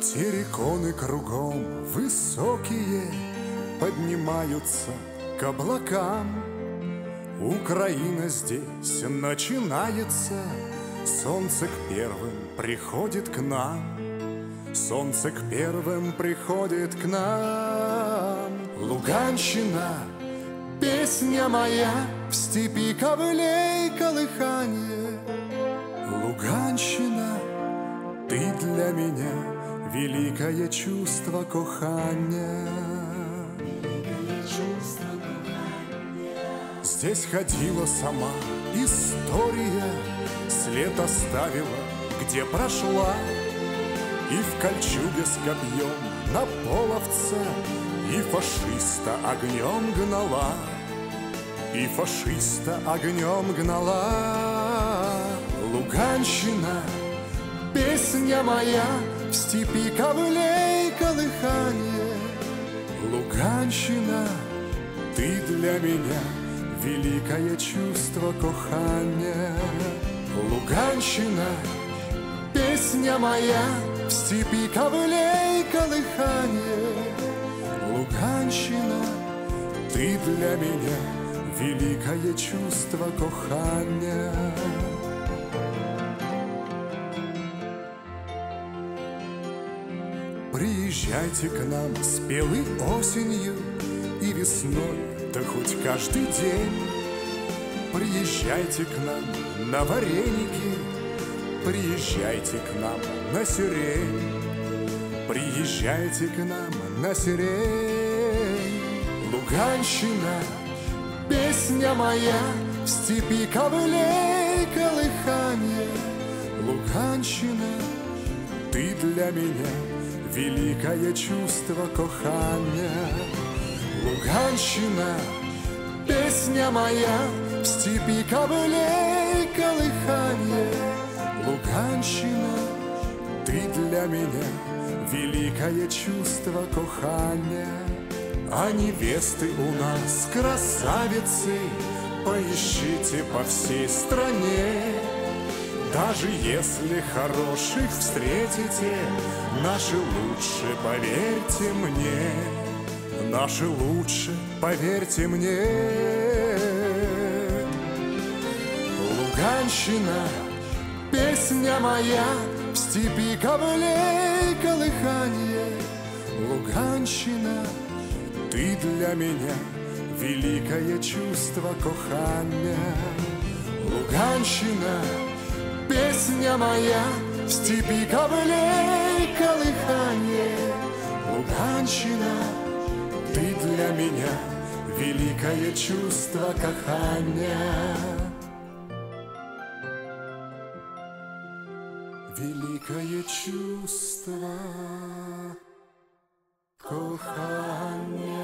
Терриконы кругом высокие Поднимаются к облакам. Украина здесь начинается. Солнце к первым приходит к нам. Солнце к первым приходит к нам. Луганщина, песня моя В степи ковылей колыхание. Луганщина, ты для меня Великое чувство кохания. Здесь ходила сама история След оставила, где прошла. И в кольчуге с копьем на половце И фашиста огнем гнала. И фашиста огнем гнала. Луганщина, песня моя В степи ковлей колыхание. Луганщина, ты для меня Великое чувство кохання Луганщина, песня моя В степи ковылей колыхание. Луганщина, ты для меня Великое чувство кохання Приезжайте к нам спелой осенью и весной, да хоть каждый день. Приезжайте к нам на вареники, приезжайте к нам на сирень. Приезжайте к нам на сирень. Луганщина, песня моя, в степи ковылей колыхание. Луганщина, ты для меня великое чувство кохання. Луганщина, песня моя, в степи ковылей колыхание. Луганщина, ты для меня великое чувство кохання. А невесты у нас красавицы, поищите по всей стране. Даже если хороших встретите, Наши лучше, поверьте мне, Наши лучше, поверьте мне. Луганщина, песня моя, В степи ковылей колыхание. Луганщина, ты для меня Великое чувство кохання. Луганщина, Песня моя в степи ковылей колыхание. Луганщина, ты для меня великое чувство кохання Великое чувство кохання